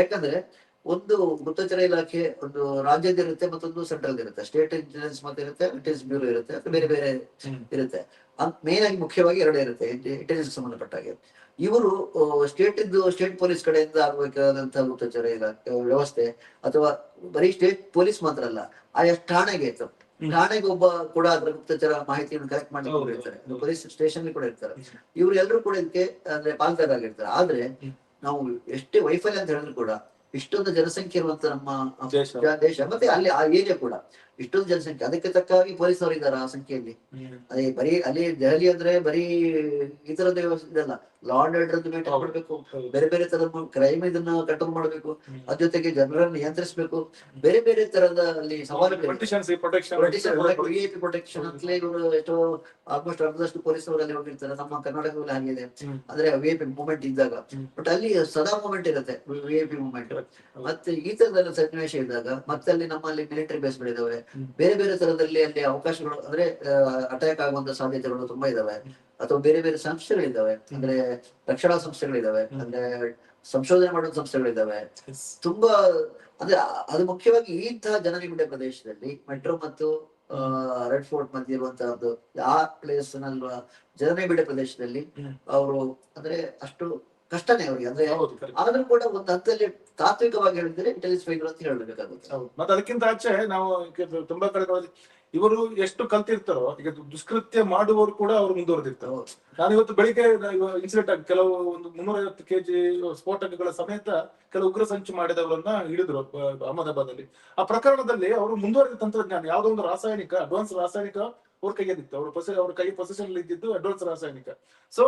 ಯಾಕಂದ್ರೆ ಒಂದು ಗುಪ್ತಚರ ಇಲಾಖೆ ಒಂದು ರಾಜ್ಯದ ಇರುತ್ತೆ ಮತ್ತೊಂದು ಸೆಂಟ್ರಲ್ ಇರುತ್ತೆ. ಸ್ಟೇಟ್ ಇಂಟೆಲಿಜೆನ್ಸ್ ಮತ್ತೆ ಇರುತ್ತೆ ಇಂಟೆಲಿಜೆನ್ಸ್ ಬ್ಯೂರೋ ಇರುತ್ತೆ ಅಥವಾ ಬೇರೆ ಬೇರೆ. ಇರುತ್ತೆ. ಮೇನ್ ಆಗಿ ಮುಖ್ಯವಾಗಿ ಎರಡೇ ಇರುತ್ತೆ ಇಂಟೆಲಿಜೆನ್ಸ್ ಸಂಬಂಧಪಟ್ಟಾಗೆ. ಇವರು ಸ್ಟೇಟ್ ಇದ್ದು ಸ್ಟೇಟ್ ಪೊಲೀಸ್ ಕಡೆಯಿಂದ ಆಗಬೇಕಾದಂತಹ ಗುಪ್ತಚರ ಇಲಾಖೆ ವ್ಯವಸ್ಥೆ ಅಥವಾ ಬರೀ ಸ್ಟೇಟ್ ಪೊಲೀಸ್ ಮಾತ್ರ ಅಲ್ಲ ಆಯಾ ಠಾಣೆಗೆ ಇತ್ತು ಠಾಣೆಗೆ ಒಬ್ಬ ಕೂಡ ಅದ್ರ ಗುಪ್ತಚರ ಮಾಹಿತಿಯನ್ನು ಕಲೆಕ್ಟ್ ಮಾಡಿ ಇರ್ತಾರೆ. ಪೊಲೀಸ್ ಸ್ಟೇಷನ್ ಕೂಡ ಇರ್ತಾರೆ. ಇವ್ರು ಎಲ್ಲರೂ ಕೂಡ ಇದಕ್ಕೆ ಅಂದ್ರೆ ಪಾಲ್ದಾರಾಗಿರ್ತಾರೆ ಆದ್ರೆ ನಾವು ಎಷ್ಟೇ ವೈಫಲ್ಯ ಅಂತ ಹೇಳಿದ್ರು ಕೂಡ ಇಷ್ಟೊಂದು ಜನಸಂಖ್ಯೆ ಇರುವಂತ ನಮ್ಮ ದೇಶ. ದೇಶ ಮತ್ತೆ ಅಲ್ಲಿ ಆ ಏರಿಯಾ ಕೂಡ. ಇಷ್ಟೊಂದು ಜನಸಂಖ್ಯೆ ಅದಕ್ಕೆ ತಕ್ಕಾಗಿ ಪೊಲೀಸ್ನವರು ಇದ್ದಾರೆ ಆ ಸಂಖ್ಯೆಯಲ್ಲಿ. ಅದೇ ಬರೀ ಅಲ್ಲಿ ದೆಹಲಿ ಅಂದ್ರೆ ಬರೀ ಈ ತರದ ವ್ಯವಸ್ಥೆ ಇದಲ್ಲ. Law and order maintain. ಮಾಡ್ಬೇಕು ಬೇರೆ ಬೇರೆ ತರದ ಕ್ರೈಮ್ ಇದನ್ನ ಕಂಟ್ರೋಲ್ ಮಾಡಬೇಕು. ಅದ್ ಅದ್ರ ಜೊತೆಗೆ ಜನರನ್ನು ನಿಯಂತ್ರಿಸಬೇಕು. ಬೇರೆ ಬೇರೆ ತರದ ಅಲ್ಲಿ ಸವಾಲು ಪ್ರೊಟೆಕ್ಷನ್ ಅಂತಲೇ ಇವರು ಎಷ್ಟೋ ಆಲ್ಮೋಸ್ಟ್ ಅರ್ಧದಷ್ಟು ಪೊಲೀಸರು ಅಲ್ಲಿ ಹೋಗಿರ್ತಾರೆ. ನಮ್ಮ ಕರ್ನಾಟಕದಲ್ಲಿ ಹಾಗಿದೆ. ಅಂದ್ರೆ ವಿ ಪಿ ಮೂವ್ಮೆಂಟ್ ಇದ್ದಾಗ. ಬಟ್ ಅಲ್ಲಿ ಸದಾ ಮೂವ್ಮೆಂಟ್ ಇರುತ್ತೆ ವಿ ಪಿ ಮೂವ್ಮೆಂಟ್ ಮತ್ತೆ ಈ ತರದ ಸನ್ನಿವೇಶ ಇದ್ದಾಗ ಮತ್ತೆ ಅಲ್ಲಿ ನಮ್ಮಲ್ಲಿ ಮಿಲಿಟರಿ ಬೇಸ್ಗಳಿದಾವೆ ಹ್ಮ್. ಬೇರೆ ಬೇರೆ ತರದಲ್ಲಿ ಅಲ್ಲಿ ಅವಕಾಶಗಳು ಅಂದ್ರೆ ಅಟ್ಯಾಕ್ ಆಗುವಂತ ಸಾಧ್ಯತೆಗಳು ತುಂಬಾ ಇದಾವೆ. ಅಥವಾ ಬೇರೆ ಬೇರೆ ಸಂಸ್ಥೆಗಳಿದ್ದಾವೆ ಅಂದ್ರೆ ರಕ್ಷಣಾ ಸಂಸ್ಥೆಗಳಿದಾವೆ ಅಂದ್ರೆ ಸಂಶೋಧನೆ ಮಾಡುವ ಸಂಸ್ಥೆಗಳಿದಾವೆ ತುಂಬಾ ಅಂದ್ರೆ ಅದು ಮುಖ್ಯವಾಗಿ ಇಂತಹ ಜನನಿಬಿಡ ಪ್ರದೇಶದಲ್ಲಿ ಮೆಟ್ರೋ ಮತ್ತು ರೆಡ್ ಫೋರ್ಟ್ ಮಧ್ಯೆ ಇರುವಂತಹದ್ದು ಆ ಪ್ಲೇಸ್ನಲ್ಲಿ ಜನನಿಬಿಡ ಪ್ರದೇಶದಲ್ಲಿ. ಅವರು ಅಂದ್ರೆ ಅಷ್ಟು ಕಷ್ಟನೇ ಅವರಿಗೆ ಅಂದ್ರೆ. ಆದ್ರೂ ಕೂಡ ಒಂದು ಹಂತದಲ್ಲಿ ತಾತ್ವಿಕವಾಗಿ ಹೇಳಿದ್ರೆ ಇಂಟೆಲಿಜೆನ್ಸ್ ಅಂತ ಹೇಳಬೇಕಾಗುತ್ತೆ. ಮತ್ತೆ ಅದಕ್ಕಿಂತ ಆಚೆ ನಾವು ತುಂಬಾ ಕಡೆ ಇವರು ಎಷ್ಟು ಕಲ್ತಿರ್ತಾರೋ ಈಗ ದುಷ್ಕೃತ್ಯ ಮಾಡುವವರು ಕೂಡ ಅವ್ರು ಮುಂದುವರೆದಿರ್ತಾರೆ. ನಾನು ಇವತ್ತು ಬೆಳಿಗ್ಗೆ ಇನ್ಸಿಡೆಂಟ್ ಆಗಿ ಕೆಲವು ಒಂದು ಮುನ್ನೂರೈವತ್ತು ಕೆಜಿ ಸ್ಫೋಟಕಗಳ ಸಮೇತ ಕೆಲವು ಉಗ್ರ ಸಂಚು ಮಾಡಿದವರನ್ನ ಹಿಡಿದ್ರು ಅಹ್, ಅಹಮದಾಬಾದ್ ಅಲ್ಲಿ ಆ ಪ್ರಕರಣದಲ್ಲಿ ಅವರು ಮುಂದುವರೆದ ತಂತ್ರಜ್ಞಾನ ಯಾವುದೋ ಒಂದು ರಾಸಾಯನಿಕ ಅಡ್ವಾನ್ಸ್ ರಾಸಾಯನಿಕ ಅವ್ರ ಕೈಯಲ್ಲಿತ್ತು. ಅವ್ರ ಪೊಸೆ ಅವ್ರ ಕೈ ಪೊಸೆಷನ್ ಇದ್ದಿದ್ದು ಅಡ್ವಾನ್ಸ್ ರಾಸಾಯನಿಕ. ಸೊ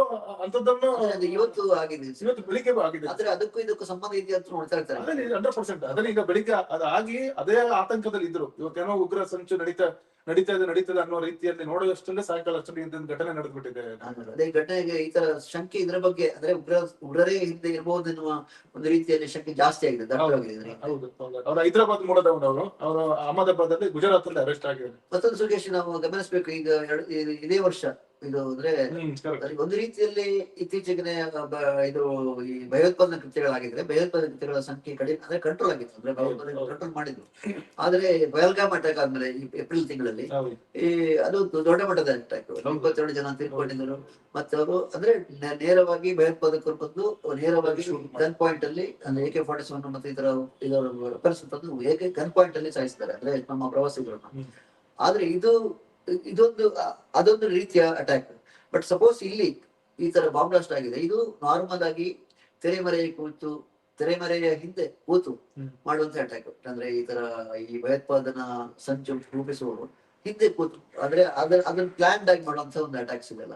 ಅಂತದನ್ನು ಇವತ್ತು ಆಗಿದೆ. ಇವತ್ತು ಬೆಳಿಗ್ಗೆ ಆಗಿದೆ. ಆದ್ರೆ ಅದಕ್ಕೂ ಇದಕ್ಕೂ ಸಂಬಂಧ ಇದೆಯಾ ಅಂತ ನೋಡ್ತಾ ಇರ್ತಾರೆ. ಅದೇ ಹಂಡ್ರೆಡ್ ಪರ್ಸೆಂಟ್ ಅದನ್ನ ಈಗ ಬೆಳಿಗ್ಗೆ ಅದಾಗಿ ಅದೇ ಆತಂಕದಲ್ಲಿ ಇದ್ರು ಇವತ್ತೇನೋ ಉಗ್ರ ಸಂಚು ನಡೀತಾ ನಡೀತಾ ಇದೆ ನಡೀತದೆ ಅನ್ನೋ ರೀತಿಯಲ್ಲಿ ನೋಡುವಷ್ಟಲ್ಲೇ ಸಾಯಂಕಾಲ ಅಷ್ಟೊಂದು ಇಂದಿನ ಘಟನೆ ನಡೆದ್ಬಿಟ್ಟಿದೆ ಅದೇ ಘಟನೆಗೆ ಈ ತರ ಶಂಕೆ ಇದ್ರ ಬಗ್ಗೆ ಅಂದ್ರೆ ಉಗ್ರ ಉಗ್ರರೇ ಹಿಂದೆ ಇರಬಹುದು ಎನ್ನುವ ಒಂದು ರೀತಿಯಲ್ಲಿ ಶಂಕೆ ಜಾಸ್ತಿ ಆಗಿದೆ ದಟ್ಟವಾಗಿದೆ. ಹೌದು ಹೌದು. ಅವ್ರು ಹೈದರಾಬಾದ್ ಮೂಲದವನವರು ಅವರು ಅಹಮದಾಬಾದ್ ಅಲ್ಲಿ ಗುಜರಾತ್ ಅಲ್ಲಿ ಅರೆಸ್ಟ್ ಆಗಿದೆ ಮತ್ತೊಂದು ಸುಖೇಶ್ ನಾವು ಗಮನಿಸಬೇಕು ಈಗ ಎರಡು- ಇದೇ ವರ್ಷ ಇದು ಅಂದ್ರೆ ಒಂದು ರೀತಿಯಲ್ಲಿ ಇತ್ತೀಚೆಗೆ ಇದು ಈ ಭಯೋತ್ಪಾದನಾ ಕೃತ್ಯಗಳಾಗಿದ್ರೆ ಭಯೋತ್ಪಾದನಾ ಕೃತ್ಯಗಳ ಸಂಖ್ಯೆ ಕಡಿಮೆ ಅಂದ್ರೆ ಕಂಟ್ರೋಲ್ ಆಗಿತ್ತು ಅಂದ್ರೆ ಭಯೋತ್ಪಾದನೆ ಕಂಟ್ರೋಲ್ ಮಾಡಿದ್ರು. ಆದ್ರೆ ಬಯಲ್ಗಾಮ್ ಅಟ್ಯಾಕ್ ಆದ್ಮೇಲೆ ಈ ಏಪ್ರಿಲ್ ತಿಂಗಳಲ್ಲಿ ಈ ಅದು ದೊಡ್ಡ ಮಟ್ಟದ ಅಟ್ಯಾಕ್ ಇಪ್ಪತ್ತೆರಡು ಜನ ತೀರ್ಕೊಂಡಿದ್ರು ಮತ್ತೆ ಅವರು ಅಂದ್ರೆ ನೇರವಾಗಿ ಭಯೋತ್ಪಾದಕರು ಬಂದು ನೇರವಾಗಿ ಗನ್ ಪಾಯಿಂಟ್ ಅಲ್ಲಿ ಅಂದ್ರೆ ಎಕೆ ಫಾರ್ಟಿ ಸೆವೆನ್ ಮತ್ತೆ ಇದರ ಇದರ ಪರಿಸ್ಥಿತಿ ಏಕೆ ಗನ್ ಪಾಯಿಂಟ್ ಅಲ್ಲಿ ಸಾಯಿಸ್ತಾರೆ ಅಂದ್ರೆ ನಮ್ಮ ಪ್ರವಾಸಿಗರನ್ನ. ಆದ್ರೆ ಇದು ಇದೊಂದು ಅದೊಂದು ರೀತಿಯ ಅಟ್ಯಾಕ್ ಬಟ್ ಸಪೋಸ್ ಇಲ್ಲಿ ಈ ತರ ಬಾಂಬ್ ಬ್ಲಾಸ್ಟ್ ಆಗಿದೆ. ಇದು ನಾರ್ಮಲ್ ಆಗಿ ತೆರೆಮರೆಯ ಕೂತು ತೆರೆಮರೆಯ ಹಿಂದೆ ಕೂತು. ಮಾಡುವಂತ ಅಟ್ಯಾಕ್ ಅಂದ್ರೆ ಈ ತರ ಈ ಭಯೋತ್ಪಾದನಾ ಸಂಚು ರೂಪಿಸುವವರು ಹಿಂದೆ ಕೂತು. ಅಂದ್ರೆ ಅದನ್ನ ಅದನ್ನ ಪ್ಲಾನ್ಡ್ ಆಗಿ ಮಾಡುವಂತ ಒಂದು ಅಟ್ಯಾಕ್ಸ್ ಇದೆಲ್ಲ.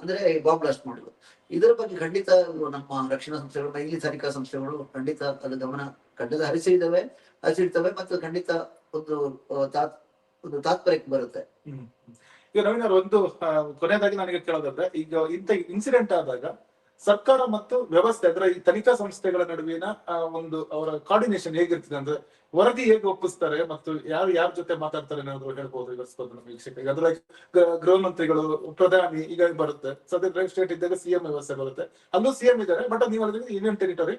ಅಂದ್ರೆ ಬಾಂಬ್ ಬ್ಲಾಸ್ಟ್ ಮಾಡುದು ಇದರ ಬಗ್ಗೆ ಖಂಡಿತ ನಮ್ಮ ರಕ್ಷಣಾ ಸಂಸ್ಥೆಗಳು ಇಲ್ಲಿ ತನಿಖಾ ಸಂಸ್ಥೆಗಳು ಖಂಡಿತ ಅದರ ಗಮನ ಖಂಡಿತ ಹರಿಸಿದ್ದಾವೆ ಹರಿಸಿರ್ತವೆ ಮತ್ತು ಖಂಡಿತ ಒಂದು ಒಂದು ತಾತ್ಪರ್ಯಕ್ಕೆ ಬರುತ್ತೆ. ಈಗ ನವೀನ್ ಒಂದು ಕೊನೆಯದಾಗಿ ನನಗೆ ಕೇಳೋದಂದ್ರೆ, ಈಗ ಇಂಥ ಇನ್ಸಿಡೆಂಟ್ ಆದಾಗ ಸರ್ಕಾರ ಮತ್ತು ವ್ಯವಸ್ಥೆ, ಅಂದ್ರೆ ಈ ತನಿಖಾ ಸಂಸ್ಥೆಗಳ ನಡುವಿನ ಒಂದು ಅವರ ಕೋರ್ಡಿನೇಷನ್ ಹೇಗಿರ್ತದೆ, ಅಂದ್ರೆ ವರದಿ ಹೇಗೆ ಒಪ್ಪಿಸ್ತಾರೆ ಮತ್ತು ಯಾರು, ಯಾರ ಜೊತೆ ಮಾತಾಡ್ತಾರೆ ಅನ್ನೋದು ಹೇಳ್ಬೋದು ವಿವರಿಸ್ಬೋದು ನಮ್ಮ ವೀಕ್ಷಕರಿಗೆ. ಅದ್ರ ಗೃಹ ಮಂತ್ರಿಗಳು, ಪ್ರಧಾನಿ ಈಗ ಬರುತ್ತೆ. ಸದ್ಯ ಸ್ಟೇಟ್ ಇದ್ದಾಗ ಸಿಎಂ ವ್ಯವಸ್ಥೆ ಬರುತ್ತೆ. ಅಲ್ಲೂ ಸಿಎಂ ಇದ್ದಾರೆ ಬಟ್ ನೀವು ಹೇಳಿದ್ರೆ ಯೂನಿಯನ್ ಟೆರಿಟರಿ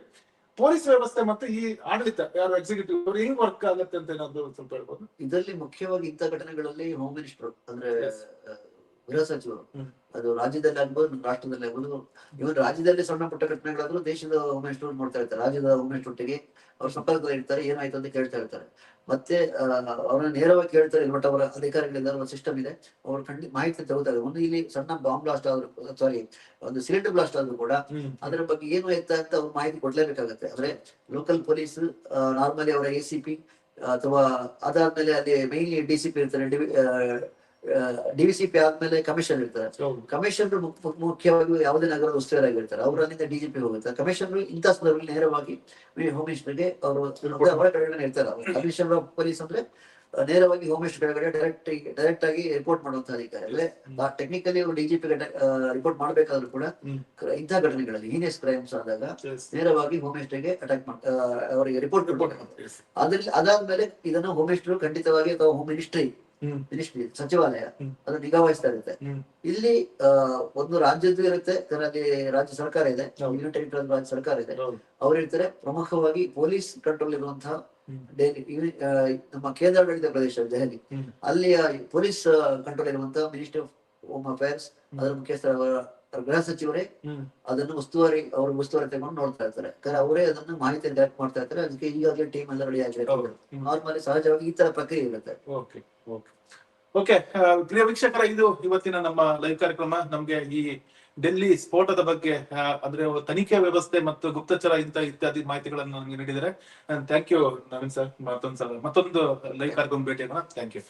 ಪೊಲೀಸ್ ವ್ಯವಸ್ಥೆ ಮತ್ತು ಈ ಆಡಳಿತ ಯಾರು ಎಕ್ಸಿಕ್ಯೂಟಿವ್ ಅವರು ಹೆಂಗ್ ವರ್ಕ್ ಆಗುತ್ತೆ ಅಂತ ಏನಾದ್ರು ಸ್ವಲ್ಪ ಹೇಳ್ಬೋದು? ಇದರಲ್ಲಿ ಮುಖ್ಯವಾಗಿ ಇಂಥ ಘಟನೆಗಳಲ್ಲಿ ಹೋಮ್ ಮಿನಿಸ್ಟರ್ ಅಂದ್ರೆ ಗೃಹ ಸಚಿವರು ಅದು ರಾಜ್ಯದಲ್ಲಿ ಆಗ್ಬೋದು ರಾಷ್ಟ್ರದಲ್ಲಿ ಆಗ್ಬೋದು ಇವನ್ ರಾಜ್ಯದಲ್ಲಿ ಸಣ್ಣ ಪುಟ್ಟ ಘಟನೆಗಳಾದ್ರೂ ದೇಶದ ಹೋಮ್ ಮಿನಿಸ್ಟರ್ ನೋಡ್ತಾ ಇರ್ತಾರೆ. ರಾಜ್ಯದ ಹೋಮ್ ಮಿನಿಸ್ಟರ್ ಅವ್ರು ಸಂಪರ್ಕದಲ್ಲಿ ಇರ್ತಾರೆ ಏನಾಯ್ತು ಅಂತ ಕೇಳ್ತಾ ಇರ್ತಾರೆ. ಮತ್ತೆ ಅವ್ರನ್ನ ನೇರವಾಗಿ ಕೇಳ್ತಾರೆ ಬಟ್ ಅವರ ಅಧಿಕಾರಿಗಳಿಂದ ಒಂದು ಸಿಸ್ಟಮ್ ಇದೆ. ಅವ್ರು ಖಂಡಿ ಮಾಹಿತಿ ತಗೋತಾರೆ. ಒಂದು ಇಲ್ಲಿ ಸಣ್ಣ ಬಾಂಬ್ ಬ್ಲಾಸ್ಟ್ ಆದ್ರೂ ಸಾರಿ ಒಂದು ಸಿಲಿಂಡರ್ ಬ್ಲಾಸ್ಟ್ ಆದ್ರೂ ಕೂಡ ಅದರ ಬಗ್ಗೆ ಏನು ಆಯ್ತಾ ಅಂತ ಅವ್ರು ಮಾಹಿತಿ ಕೊಡ್ಲೇಬೇಕಾಗತ್ತೆ. ಅಂದ್ರೆ ಲೋಕಲ್ ಪೊಲೀಸ್ ನಾರ್ಮಲಿ ಅವರ ಎ ಸಿ ಪಿ ಅಥವಾ ಅದಾದ್ಮೇಲೆ ಅಲ್ಲಿ ಮೇನ್ಲಿ ಡಿ ಸಿ ಪಿ ಇರ್ತಾರೆ ಡಿ ಸಿ ಪಿ ಆದ್ಮೇಲೆ ಕಮಿಷನ್ ಇರ್ತಾರೆ. ಕಮಿಷನ್ ಕಮಿಷನರ್ ಮುಖ್ಯವಾಗಿ ಯಾವುದೇ ನಗರದ ಉಸ್ತುವಾರಾಗಿರ್ತಾರೆ ಅವ್ರ ಅಲ್ಲಿಂದ ಡಿಜಿಪಿ ಹೋಗುತ್ತಾರೆ ಕಮಿಷನರ್ ಇಂಥ ಸಂದರ್ಭದಲ್ಲಿ ನೇರವಾಗಿ ಹೋಮ್ ಮಿನಿಸ್ಟರ್ಗೆ ಅವರು ಅವರ ಕೆಳಗಡೆ ಇರ್ತಾರೆ ಕಮಿಷನರ್ ಆಫ್ ಪೊಲೀಸ್ ಅಂದ್ರೆ ನೇರವಾಗಿ ಹೋಮ್ ಮಿನಿಸ್ಟರ್ ಕೆಳಗಡೆ ಡೈರೆಕ್ಟ್ ಡೈರೆಕ್ಟ್ ಆಗಿ ರಿಪೋರ್ಟ್ ಮಾಡುವಂತ ಅಧಿಕಾರಿ ಅಂದ್ರೆ ಟೆಕ್ನಿಕಲಿ ಅವರು ಡಿಜಿಪಿ ರಿಪೋರ್ಟ್ ಮಾಡಬೇಕಾದ್ರೂ ಕೂಡ ಇಂತಹ ಘಟನೆಗಳಲ್ಲಿ ಹೀನಿಯಸ್ ಕ್ರೈಮ್ಸ್ ಆದಾಗ ನೇರವಾಗಿ ಹೋಮ್ ಮಿನಿಸ್ಟರ್ಗೆ ಅಟ್ಯಾಕ್ ಅವರಿಗೆ ರಿಪೋರ್ಟ್ ರಿಪೋರ್ಟ್. ಅದ್ರಲ್ಲಿ ಅದಾದ್ಮೇಲೆ ಇದನ್ನ ಹೋಮ್ ಮಿನಿಸ್ಟರ್ ಖಂಡಿತವಾಗಿ ಅಥವಾ ಹೋಮ್ ಮಿನಿಸ್ಟ್ರಿ. ಮಿನಿಸ್ಟ್ರಿ ಸಚಿವಾಲಯ. ಅದು ನಿಗಾ ವಹಿಸ್ತಾ ಇರುತ್ತೆ ಇಲ್ಲಿ ಒಂದು ರಾಜ್ಯದ್ದು ಇರುತ್ತೆ ಅದರಲ್ಲಿ ರಾಜ್ಯ ಸರ್ಕಾರ ಇದೆ. ರಾಜ್ಯ ಸರ್ಕಾರ ಇದೆ. ಅವ್ರು ಹೇಳ್ತಾರೆ ಪ್ರಮುಖವಾಗಿ ಪೊಲೀಸ್ ಕಂಟ್ರೋಲ್ ಇರುವಂತಹ. ಡೆಲ್ಲಿ ನಮ್ಮ ಕೇಂದ್ರಾಡಳಿತ ಪ್ರದೇಶ ದೆಹಲಿ ಅಲ್ಲಿಯ ಪೊಲೀಸ್ ಕಂಟ್ರೋಲ್ ಇರುವಂತಹ ಮಿನಿಸ್ಟ್ರಿ ಆಫ್ ಹೋಮ್. ಅಫೇರ್ಸ್ ಅದರ ಮುಖ್ಯಸ್ಥರ ಗೃಹ ಸಚಿವರೇ. ಅದನ್ನು ಉಸ್ತುವಾರಿ ಅವ್ರ ಉಸ್ತುವಾರಿ ತಗೊಂಡು ನೋಡ್ತಾ ಇರ್ತಾರೆ. ಯಾಕಂದ್ರೆ ಅವರೇ ಅದನ್ನು ಮಾಹಿತಿ ಕಲೆಕ್ಟ್ ಮಾಡ್ತಾ ಇರ್ತಾರೆ. ಅದಕ್ಕೆ ಈಗಾಗಲೇ ಟೀಮ್ ಎಲ್ಲ ರೆಡಿ. ಆಗಿರುತ್ತೆ ನಾರ್ಮಲಿ ಸಹಜವಾಗಿ ಈ ತರ ಪ್ರಕ್ರಿಯೆ ಇರುತ್ತೆ. ಓಕೆ ಪ್ರಿಯ ವೀಕ್ಷಕರ ಇದು ಇವತ್ತಿನ ನಮ್ಮ ಲೈವ್ ಕಾರ್ಯಕ್ರಮ. ನಮ್ಗೆ ಈ ಡೆಲ್ಲಿ ಸ್ಫೋಟದ ಬಗ್ಗೆ ಅಂದ್ರೆ ತನಿಖೆ ವ್ಯವಸ್ಥೆ ಮತ್ತು ಗುಪ್ತಚರ ಇಂತ ಇತ್ಯಾದಿ ಮಾಹಿತಿಗಳನ್ನು ನೀಡಿದರೆ ಥ್ಯಾಂಕ್ ಯು ನವೀನ್ ಸರ್ ಮತ್ತೊಂದು ಸಲ ಮತ್ತೊಂದು ಲೈವ್ ಕಾರ್ಯಕ್ರಮ ಭೇಟಿಯಾಗೋಣ. Thank you